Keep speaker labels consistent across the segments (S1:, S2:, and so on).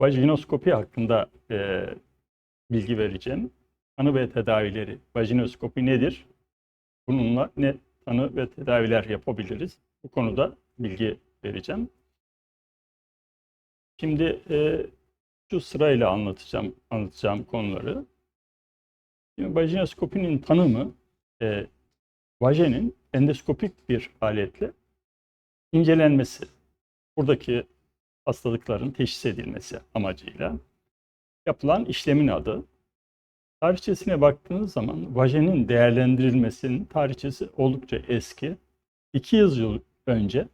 S1: vajinoskopi hakkında e, bilgi vereceğim. Tanı ve tedavileri. Vajinoskopi nedir? Bununla ne tanı ve tedaviler yapabiliriz? Bu konuda bilgi vereceğim. Şimdi e, şu sırayla anlatacağım anlatacağım konuları. Şimdi vajinoskopinin tanımı e, vajenin endoskopik bir aletle incelenmesi. Buradaki hastalıkların teşhis edilmesi amacıyla yapılan işlemin adı. Tarihçesine baktığınız zaman vajenin değerlendirilmesinin tarihçesi oldukça eski. 200 yıl önce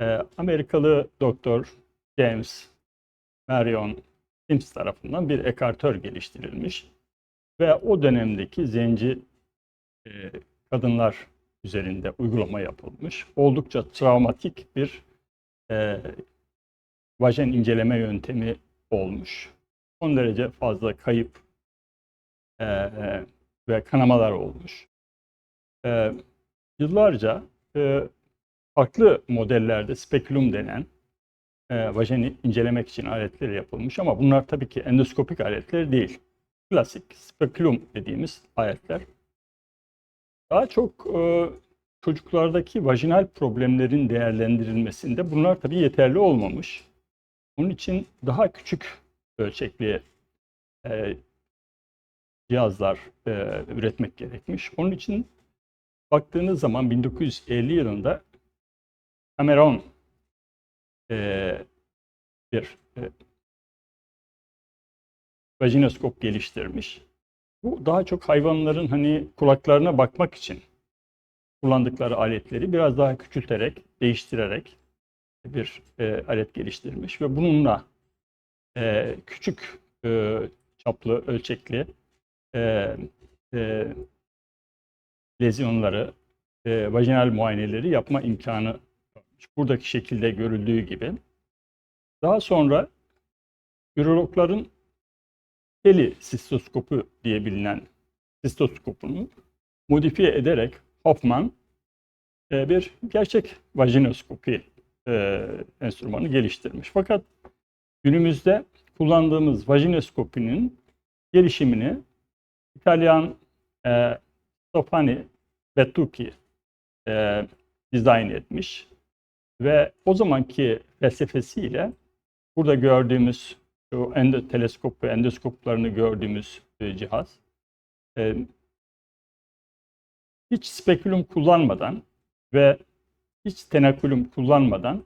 S1: e, Amerikalı doktor James Marion Sims tarafından bir ekartör geliştirilmiş ve o dönemdeki zenci e, kadınlar üzerinde uygulama yapılmış. Oldukça travmatik bir e, vajen inceleme yöntemi olmuş. Son derece fazla kayıp e, e, ve kanamalar olmuş. E, yıllarca e, farklı modellerde spekulum denen e, vajeni incelemek için aletler yapılmış ama bunlar tabii ki endoskopik aletler değil. Klasik spekulum dediğimiz aletler. Daha çok e, çocuklardaki vajinal problemlerin değerlendirilmesinde bunlar tabii yeterli olmamış. Bunun için daha küçük ölçekli e, cihazlar e, üretmek gerekmiş. Onun için baktığınız zaman 1950 yılında Cameron e, bir e, vajinoskop geliştirmiş. Bu daha çok hayvanların hani kulaklarına bakmak için kullandıkları aletleri biraz daha küçülterek, değiştirerek bir e, alet geliştirmiş ve bununla e, küçük e, çaplı, ölçekli e, e, lezyonları, e, vajinal muayeneleri yapma imkanı. Buradaki şekilde görüldüğü gibi. Daha sonra ürologların teli sistoskopu diye bilinen sistoskopunu modifiye ederek Hoffman e, bir gerçek vajinoskopi e, enstrümanı geliştirmiş. Fakat günümüzde kullandığımız vajinoskopinin gelişimini İtalyan e, Stefani Bettucci e, dizayn etmiş ve o zamanki felsefesiyle burada gördüğümüz şu endo, teleskop ve endoskoplarını gördüğümüz e, cihaz e, hiç spekulum kullanmadan ve hiç tenakulum kullanmadan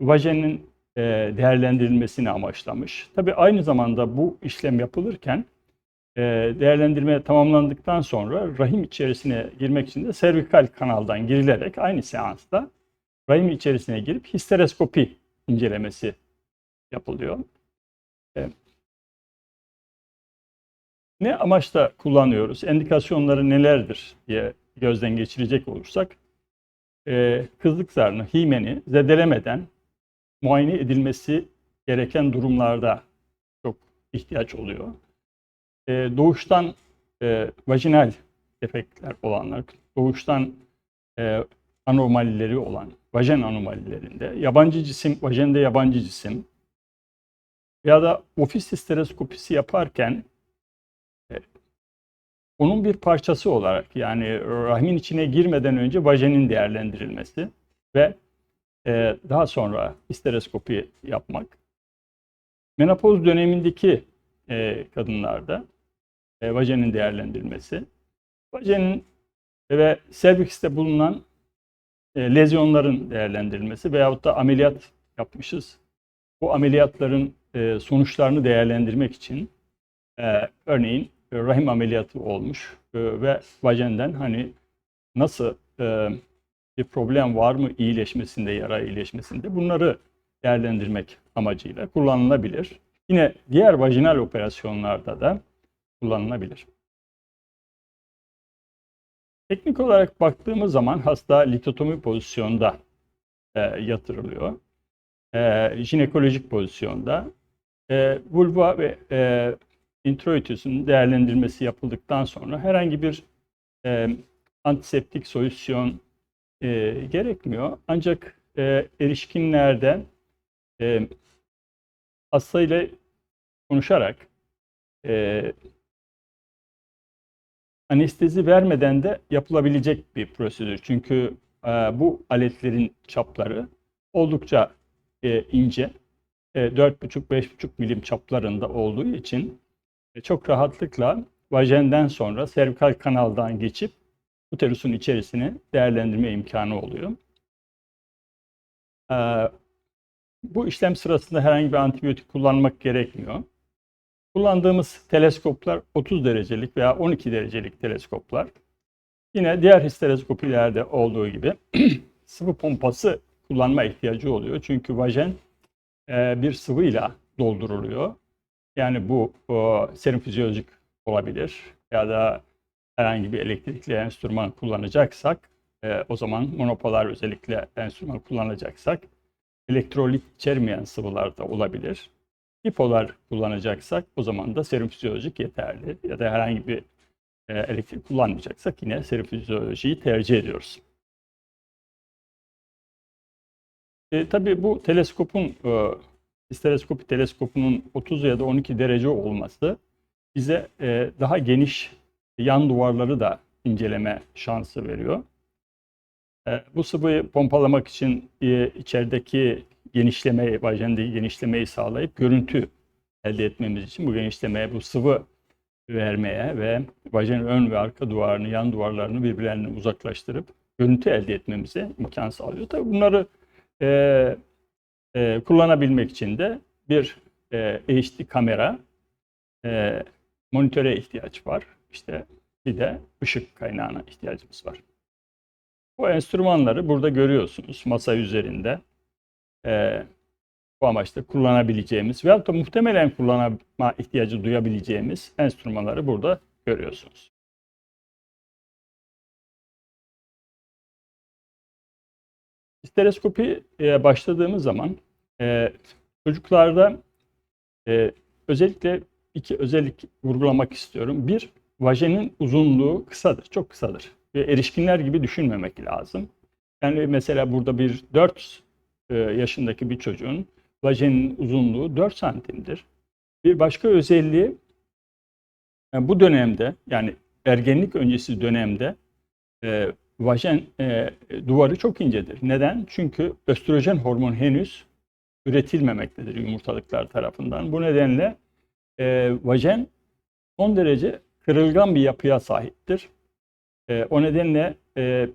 S1: vajenin e, değerlendirilmesini amaçlamış. Tabii aynı zamanda bu işlem yapılırken e, değerlendirme tamamlandıktan sonra rahim içerisine girmek için de servikal kanaldan girilerek aynı seansta rahim içerisine girip histeroskopi incelemesi yapılıyor. E, ne amaçla kullanıyoruz? Endikasyonları nelerdir diye gözden geçirecek olursak e, kızlık zarını, himeni zedelemeden muayene edilmesi gereken durumlarda çok ihtiyaç oluyor. E, doğuştan e, vajinal defektler olanlar, doğuştan e, anomalileri olan, vajen anomalilerinde, yabancı cisim, vajende yabancı cisim ya da ofis histeroskopisi yaparken onun bir parçası olarak yani rahmin içine girmeden önce vajenin değerlendirilmesi ve e, daha sonra histeroskopi yapmak. Menopoz dönemindeki e, kadınlarda e, vajenin değerlendirilmesi, vajenin ve serviste bulunan e, lezyonların değerlendirilmesi veyahut da ameliyat yapmışız. Bu ameliyatların e, sonuçlarını değerlendirmek için e, örneğin rahim ameliyatı olmuş e, ve vajenden hani nasıl e, bir problem var mı iyileşmesinde, yara iyileşmesinde bunları değerlendirmek amacıyla kullanılabilir. Yine diğer vajinal operasyonlarda da kullanılabilir. Teknik olarak baktığımız zaman hasta litotomi pozisyonda e, yatırılıyor. E, jinekolojik pozisyonda. E, vulva ve e, introitüsün değerlendirmesi yapıldıktan sonra herhangi bir e, antiseptik solüsyon e, gerekmiyor. Ancak e, erişkinlerde e, hastayla konuşarak e, anestezi vermeden de yapılabilecek bir prosedür. Çünkü e, bu aletlerin çapları oldukça e, ince. E, 4,5-5,5 milim çaplarında olduğu için çok rahatlıkla vajenden sonra servikal kanaldan geçip uterusun içerisini değerlendirme imkanı oluyor. E, bu işlem sırasında herhangi bir antibiyotik kullanmak gerekmiyor. Kullandığımız teleskoplar 30 derecelik veya 12 derecelik teleskoplar. Yine diğer histeroskopilerde olduğu gibi sıvı pompası kullanma ihtiyacı oluyor. Çünkü vajen e, bir sıvıyla dolduruluyor. Yani bu o, serum fizyolojik olabilir ya da herhangi bir elektrikli enstrüman kullanacaksak e, o zaman monopolar özellikle enstrüman kullanacaksak elektrolit içermeyen sıvılar da olabilir. Bipolar kullanacaksak o zaman da serum fizyolojik yeterli ya da herhangi bir e, elektrik kullanmayacaksak yine serum fizyolojiyi tercih ediyoruz. E, tabii bu teleskopun e, histeroskopi teleskopunun 30 ya da 12 derece olması bize e, daha geniş yan duvarları da inceleme şansı veriyor. E, bu sıvıyı pompalamak için e, içerideki genişlemeyi, vajendeki genişlemeyi sağlayıp görüntü elde etmemiz için bu genişlemeye, bu sıvı vermeye ve vajenin ön ve arka duvarını, yan duvarlarını birbirlerinden uzaklaştırıp görüntü elde etmemize imkan sağlıyor. Tabii bunları e, e, kullanabilmek için de bir e, HD kamera, e, monitöre ihtiyaç var. İşte bir de ışık kaynağına ihtiyacımız var. Bu enstrümanları burada görüyorsunuz masa üzerinde. E, bu amaçla kullanabileceğimiz veyahut da muhtemelen kullanma ihtiyacı duyabileceğimiz enstrümanları burada görüyorsunuz. Stereoskopi başladığımız zaman e, çocuklarda e, özellikle iki özellik vurgulamak istiyorum. Bir, vajenin uzunluğu kısadır, çok kısadır. Ve erişkinler gibi düşünmemek lazım. Yani mesela burada bir 4 e, yaşındaki bir çocuğun vajenin uzunluğu 4 santimdir. Bir başka özelliği yani bu dönemde yani ergenlik öncesi dönemde e, vajen e, duvarı çok incedir. Neden? Çünkü östrojen hormon henüz üretilmemektedir yumurtalıklar tarafından. Bu nedenle e, vajen son derece kırılgan bir yapıya sahiptir. E, o nedenle e,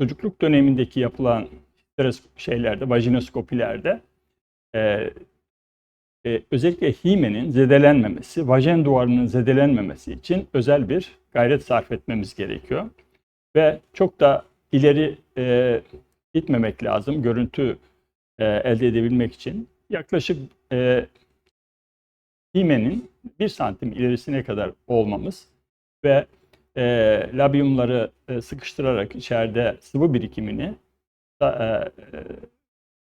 S1: çocukluk dönemindeki yapılan şeylerde, vajinoskopilerde e, e, özellikle himenin zedelenmemesi, vajen duvarının zedelenmemesi için özel bir gayret sarf etmemiz gerekiyor. Ve çok da ileri e, gitmemek lazım görüntü e, elde edebilmek için. Yaklaşık e, himenin bir santim ilerisine kadar olmamız ve e, labiumları e, sıkıştırarak içeride sıvı birikimini da, e, e,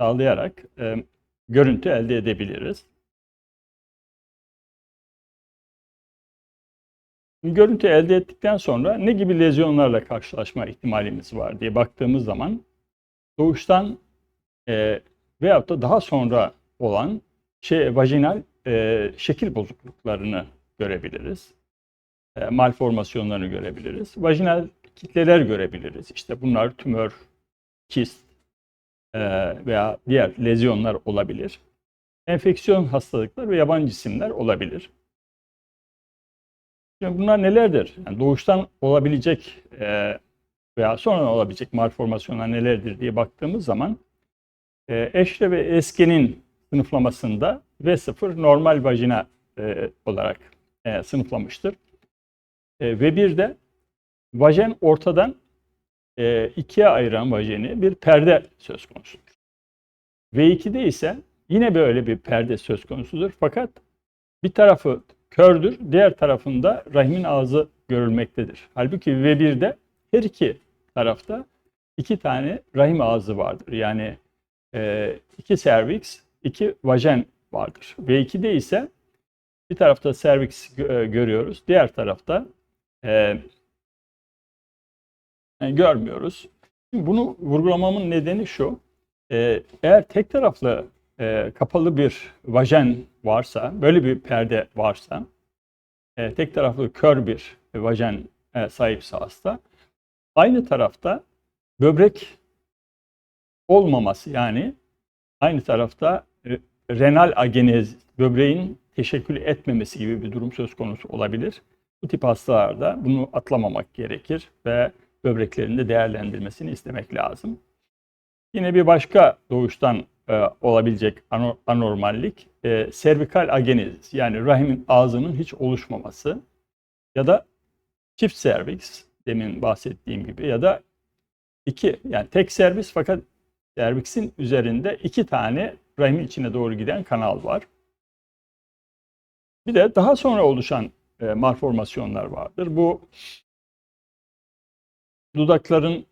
S1: sağlayarak e, görüntü elde edebiliriz. Görüntü elde ettikten sonra ne gibi lezyonlarla karşılaşma ihtimalimiz var diye baktığımız zaman doğuştan e, veyahut da daha sonra olan şey, vajinal e, şekil bozukluklarını görebiliriz. E, malformasyonlarını görebiliriz. Vajinal kitleler görebiliriz. İşte bunlar tümör, kist e, veya diğer lezyonlar olabilir. Enfeksiyon hastalıklar ve yabancı cisimler olabilir. Şimdi bunlar nelerdir? Yani doğuştan olabilecek e, veya sonra olabilecek malformasyonlar nelerdir diye baktığımız zaman e, Eşre ve Eske'nin sınıflamasında V0 normal vajina e, olarak e, sınıflamıştır. E, ve bir de vajen ortadan e, ikiye ayıran vajeni bir perde söz konusudur. V2'de ise yine böyle bir perde söz konusudur. Fakat bir tarafı kördür, diğer tarafında rahimin ağzı görülmektedir. Halbuki V1'de her iki tarafta iki tane rahim ağzı vardır. Yani e, iki cervix, iki vajen vardır. V2'de ise bir tarafta cervix e, görüyoruz, diğer tarafta e, yani görmüyoruz. Şimdi bunu vurgulamamın nedeni şu. E, eğer tek taraflı e, kapalı bir vajen varsa, böyle bir perde varsa, e, tek taraflı kör bir vajen e, sahipse hasta, aynı tarafta böbrek olmaması yani aynı tarafta e, renal agenez, böbreğin teşekkül etmemesi gibi bir durum söz konusu olabilir. Bu tip hastalarda bunu atlamamak gerekir ve böbreklerinde değerlendirmesini istemek lazım. Yine bir başka doğuştan e, olabilecek ano- anormallik e, servikal agenezis yani rahimin ağzının hiç oluşmaması ya da çift serviks demin bahsettiğim gibi ya da iki yani tek servis fakat serviksin üzerinde iki tane rahimin içine doğru giden kanal var. Bir de daha sonra oluşan e, malformasyonlar vardır. Bu dudakların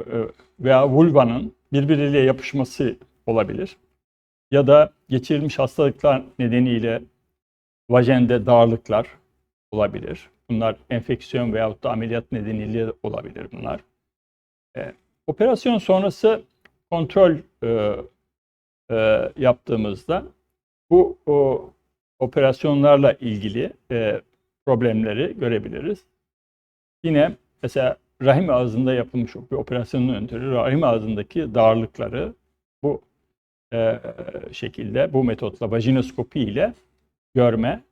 S1: e, veya vulvanın birbiriyle yapışması olabilir. Ya da geçirilmiş hastalıklar nedeniyle vajende darlıklar olabilir. Bunlar enfeksiyon veyahut da ameliyat nedeniyle olabilir bunlar. E, operasyon sonrası kontrol e, e, yaptığımızda bu o, operasyonlarla ilgili e, problemleri görebiliriz. Yine mesela rahim ağzında yapılmış bir operasyonun ötürü rahim ağzındaki darlıkları bu e, şekilde bu metotla vajinoskopi ile görme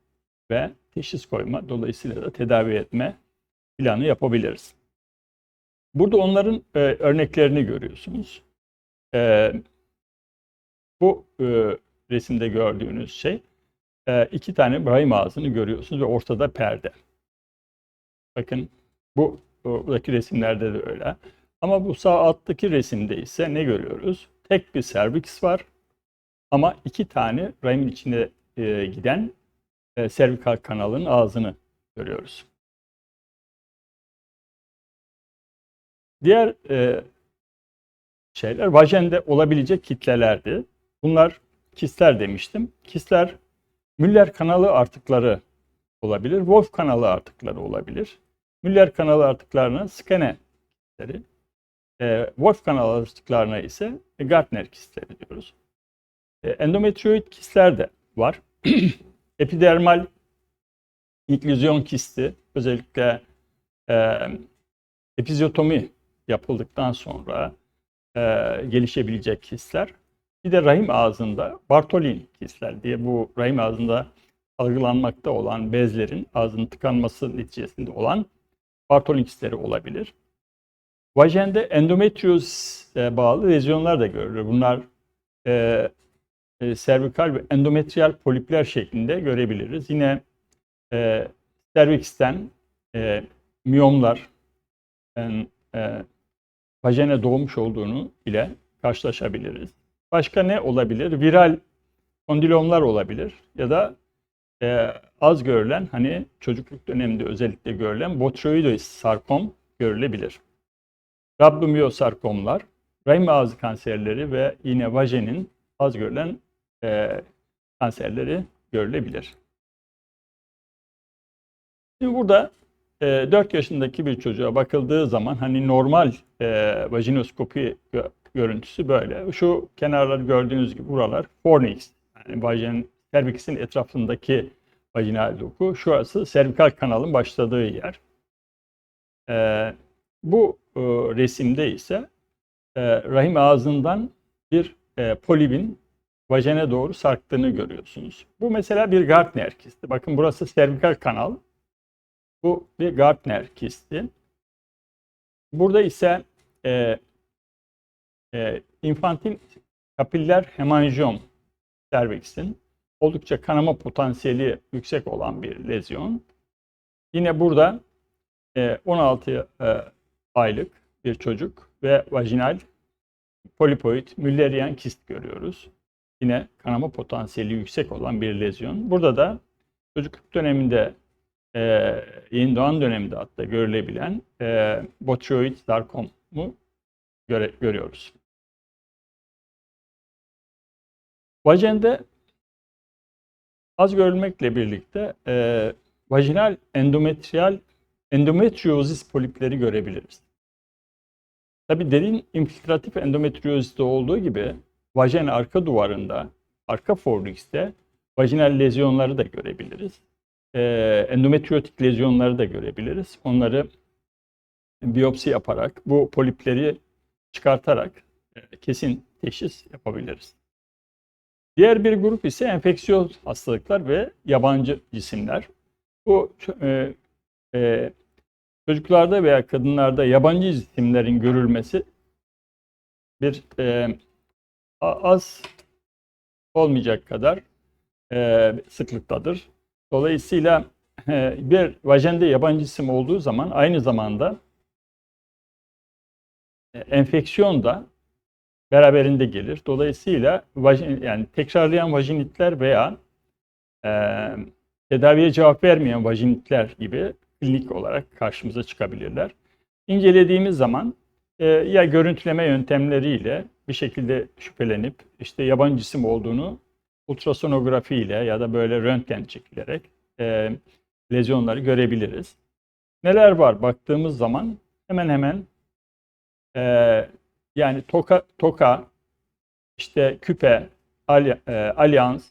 S1: ve teşhis koyma dolayısıyla da tedavi etme planı yapabiliriz. Burada onların e, örneklerini görüyorsunuz. E, bu e, resimde gördüğünüz şey e, iki tane rahim ağzını görüyorsunuz ve ortada perde. Bakın bu buradaki resimlerde de öyle. Ama bu sağ alttaki resimde ise ne görüyoruz? Tek bir serviks var ama iki tane rahimin içine e, giden e, servikal kanalın ağzını görüyoruz. Diğer e, şeyler vajende olabilecek kitlelerdi. Bunlar kistler demiştim. Kistler Müller kanalı artıkları olabilir, Wolf kanalı artıkları olabilir. Müller kanalı artıklarına skene kistleri, e, Wolf kanalı artıklarına ise Gartner kistleri diyoruz. E, endometrioid kistler de var. Epidermal inklüzyon kisti özellikle e, epizyotomi yapıldıktan sonra e, gelişebilecek kistler. Bir de rahim ağzında Bartolin kistler diye bu rahim ağzında algılanmakta olan bezlerin ağzının tıkanması neticesinde olan Bartolin kistleri olabilir. Vajende endometriozise bağlı lezyonlar da görülür. Bunlar e, e, servikal ve endometriyal polipler şeklinde görebiliriz. Yine e, servisten e, miyomlar yani, e, vajene doğmuş olduğunu ile karşılaşabiliriz. Başka ne olabilir? Viral kondilomlar olabilir ya da e, az görülen hani çocukluk döneminde özellikle görülen botrioidois sarkom görülebilir. Rabdomyosarkomlar, rahim ağzı kanserleri ve yine vajenin az görülen e, kanserleri görülebilir. Şimdi burada e, 4 yaşındaki bir çocuğa bakıldığı zaman hani normal e, vajinoskopi gö görüntüsü böyle. Şu kenarları gördüğünüz gibi buralar fornix. Yani vajin, serviksin etrafındaki vajinal doku. Şurası servikal kanalın başladığı yer. E, bu e, resimde ise e, rahim ağzından bir e, polibin vajene doğru sarktığını görüyorsunuz. Bu mesela bir Gartner kisti. Bakın burası servikal kanal. Bu bir Gartner kisti. Burada ise e, e, infantil kapiller hemanjom serviksin oldukça kanama potansiyeli yüksek olan bir lezyon. Yine burada e, 16 e, aylık bir çocuk ve vajinal polipoid müllerian kist görüyoruz. Yine kanama potansiyeli yüksek olan bir lezyon. Burada da çocukluk döneminde e, yeni doğan döneminde hatta görülebilen e, botrioid sarkomu göre, görüyoruz. Vajende az görülmekle birlikte e, vajinal endometriyal endometriozis polipleri görebiliriz. Tabi derin infiltratif endometrioziste olduğu gibi vajen arka duvarında arka fornixte vajinal lezyonları da görebiliriz. E, endometriotik lezyonları da görebiliriz. Onları biyopsi yaparak, bu polipleri çıkartarak e, kesin teşhis yapabiliriz. Diğer bir grup ise enfeksiyon hastalıklar ve yabancı cisimler. Bu e, e, çocuklarda veya kadınlarda yabancı cisimlerin görülmesi bir e, az olmayacak kadar e, sıklıktadır. Dolayısıyla e, bir vajende yabancı cisim olduğu zaman aynı zamanda e, enfeksiyon da beraberinde gelir. Dolayısıyla vajin, yani tekrarlayan vajinitler veya e, tedaviye cevap vermeyen vajinitler gibi klinik olarak karşımıza çıkabilirler. İncelediğimiz zaman e, ya görüntüleme yöntemleriyle bir şekilde şüphelenip işte yabancı cisim olduğunu ultrasonografi ile ya da böyle röntgen çekilerek e, lezyonları görebiliriz. Neler var baktığımız zaman hemen hemen e, yani toka, toka işte küpe, al, e, alyans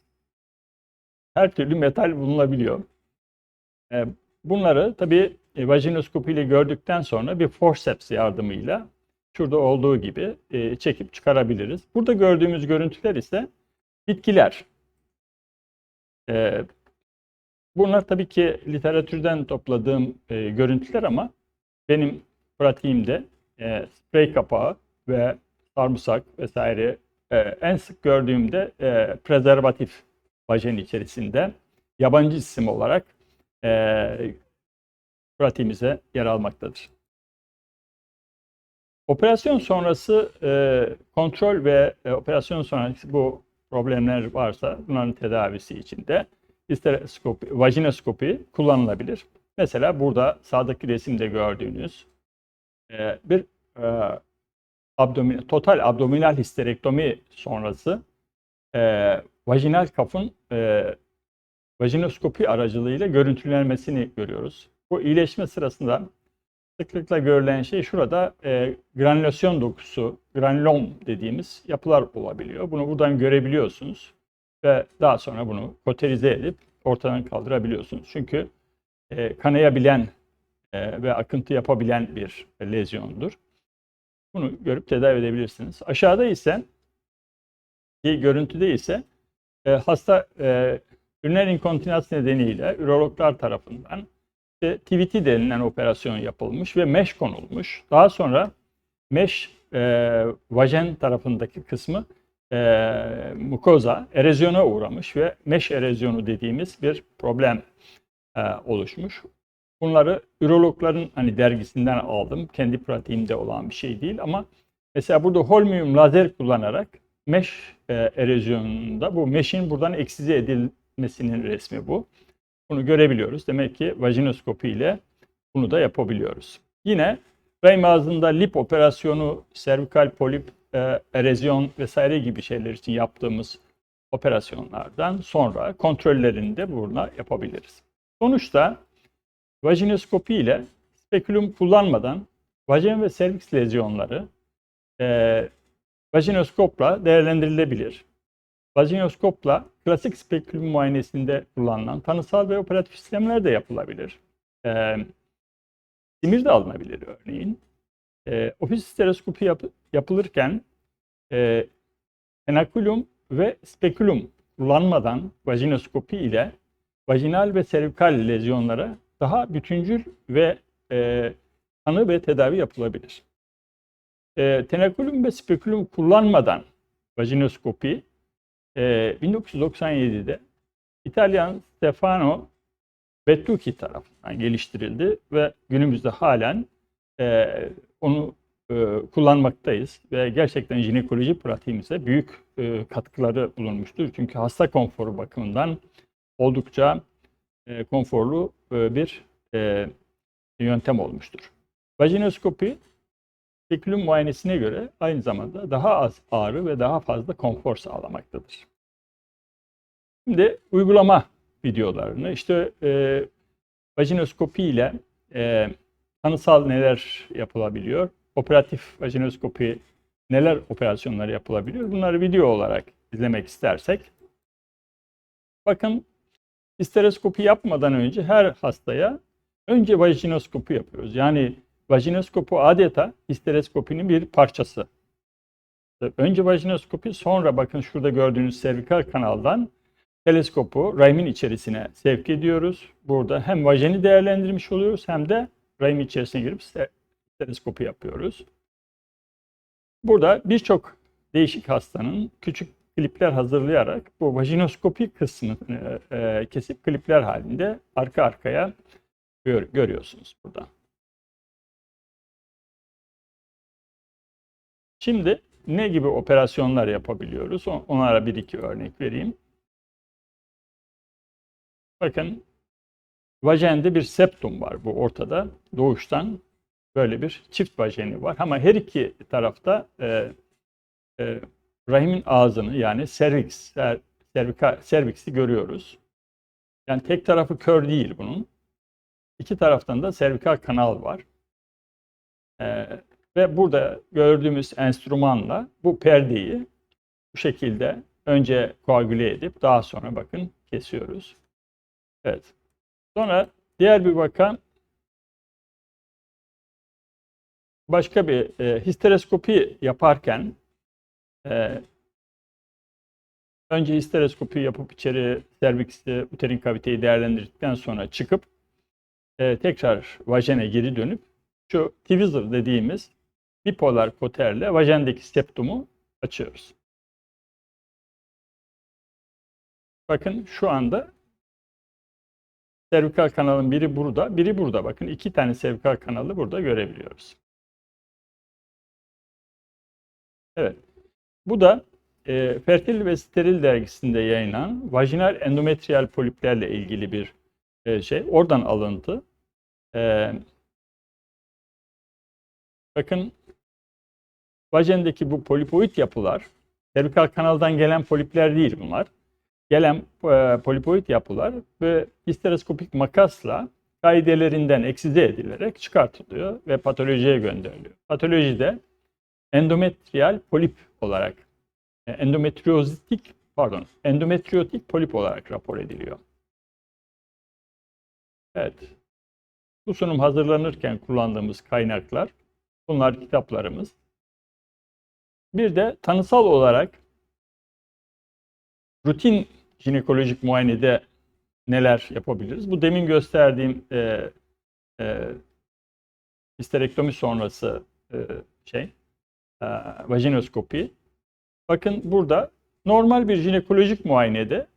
S1: her türlü metal bulunabiliyor. E, bunları tabii e, vajinoskopi ile gördükten sonra bir forceps yardımıyla şurada olduğu gibi e, çekip çıkarabiliriz. Burada gördüğümüz görüntüler ise bitkiler. E, bunlar tabii ki literatürden topladığım e, görüntüler ama benim pratiğimde e, sprey kapağı ve sarımsak vesaire e, en sık gördüğümde e, prezervatif vajen içerisinde yabancı isim olarak e, pratiğimize yer almaktadır. Operasyon sonrası e, kontrol ve e, operasyon sonrası bu problemler varsa bunların tedavisi için de histeroskopi, vajinoskopi kullanılabilir. Mesela burada sağdaki resimde gördüğünüz e, bir e, abdomin, total abdominal histerektomi sonrası e, vajinal kafın e, vajinoskopi aracılığıyla görüntülenmesini görüyoruz. Bu iyileşme sırasında sıklıkla görülen şey şurada e, granülasyon dokusu, granulom dediğimiz yapılar olabiliyor. Bunu buradan görebiliyorsunuz ve daha sonra bunu koterize edip ortadan kaldırabiliyorsunuz. Çünkü e, kanayabilen e, ve akıntı yapabilen bir lezyondur. Bunu görüp tedavi edebilirsiniz. Aşağıda ise görüntüde ise e, hasta e, üriner inkontinans nedeniyle ürologlar tarafından işte TVT denilen operasyon yapılmış ve mesh konulmuş. Daha sonra mesh e, vajen tarafındaki kısmı e, mukoza erozyona uğramış ve mesh erozyonu dediğimiz bir problem e, oluşmuş. Bunları ürologların hani dergisinden aldım. Kendi pratiğimde olan bir şey değil ama mesela burada holmium lazer kullanarak mesh e, erozyonunda bu mesh'in buradan eksize edilmesinin resmi bu. Bunu görebiliyoruz. Demek ki vajinoskopi ile bunu da yapabiliyoruz. Yine rahim ağzında lip operasyonu, servikal polip, e, erozyon vesaire gibi şeyler için yaptığımız operasyonlardan sonra kontrollerini de burada yapabiliriz. Sonuçta vajinoskopi ile spekülüm kullanmadan vajin ve serviks lezyonları e, vajinoskopla değerlendirilebilir. Vajinoskopla klasik spekülüm muayenesinde kullanılan tanısal ve operatif işlemler de yapılabilir. E, simir de alınabilir örneğin. E, ofis stereoskopi yap, yapılırken e, penakulum ve spekülüm kullanmadan vajinoskopi ile vajinal ve servikal lezyonlara daha bütüncül ve e, tanı ve tedavi yapılabilir. E, tenakulum ve spekülüm kullanmadan vajinoskopi e, 1997'de İtalyan Stefano Bettucci tarafından geliştirildi ve günümüzde halen e, onu e, kullanmaktayız ve gerçekten jinekoloji pratiğimize büyük e, katkıları bulunmuştur. Çünkü hasta konforu bakımından oldukça e, konforlu e, bir e, yöntem olmuştur. Vajinoskopi spekülüm muayenesine göre aynı zamanda daha az ağrı ve daha fazla konfor sağlamaktadır. Şimdi uygulama videolarını işte e, vajinoskopi ile e, tanısal neler yapılabiliyor, operatif vajinoskopi neler operasyonlar yapılabiliyor bunları video olarak izlemek istersek Bakın histeroskopi yapmadan önce her hastaya önce vajinoskopi yapıyoruz. Yani vajinoskopi adeta histeroskopinin bir parçası. Önce vajinoskopi sonra bakın şurada gördüğünüz servikal kanaldan teleskopu rahimin içerisine sevk ediyoruz. Burada hem vajeni değerlendirmiş oluyoruz hem de rahimin içerisine girip teleskopi yapıyoruz. Burada birçok değişik hastanın küçük klipler hazırlayarak bu vajinoskopi kısmını e, e, kesip klipler halinde arka arkaya gör, görüyorsunuz burada. Şimdi ne gibi operasyonlar yapabiliyoruz? Onlara bir iki örnek vereyim. Bakın vajende bir septum var bu ortada. Doğuştan böyle bir çift vajeni var. Ama her iki tarafta e, e, rahimin ağzını yani serviks, ser, servika, serviksi görüyoruz. Yani tek tarafı kör değil bunun. İki taraftan da servikal kanal var. E, ve burada gördüğümüz enstrümanla bu perdeyi bu şekilde önce koagüle edip daha sonra bakın kesiyoruz. Evet. Sonra diğer bir vaka başka bir e, histeroskopi yaparken e, önce histeroskopi yapıp içeri serviksi, uterin kaviteyi değerlendirdikten sonra çıkıp e, tekrar vajene geri dönüp şu tweezer dediğimiz bipolar koterle vajendeki septumu açıyoruz. Bakın şu anda servikal kanalın biri burada, biri burada. Bakın iki tane servikal kanalı burada görebiliyoruz. Evet. Bu da e, Fertil ve Steril dergisinde yayınlanan vajinal endometriyal poliplerle ilgili bir e, şey. Oradan alıntı. E, bakın vajendeki bu polipoid yapılar, servikal kanaldan gelen polipler değil bunlar. Gelen e, polipoid yapılar ve histeroskopik makasla kaidelerinden eksize edilerek çıkartılıyor ve patolojiye gönderiliyor. Patolojide endometriyal polip olarak e, endometriozitik pardon endometriotik polip olarak rapor ediliyor. Evet. Bu sunum hazırlanırken kullandığımız kaynaklar bunlar kitaplarımız. Bir de tanısal olarak rutin jinekolojik muayenede neler yapabiliriz? Bu demin gösterdiğim e, e, histerektomi sonrası e, şey, e, vajinoskopi. Bakın burada normal bir jinekolojik muayenede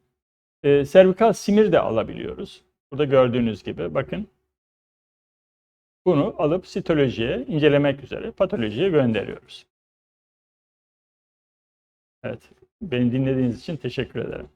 S1: e, servikal simir de alabiliyoruz. Burada gördüğünüz gibi bakın bunu alıp sitolojiye incelemek üzere patolojiye gönderiyoruz. Evet, beni dinlediğiniz için teşekkür ederim.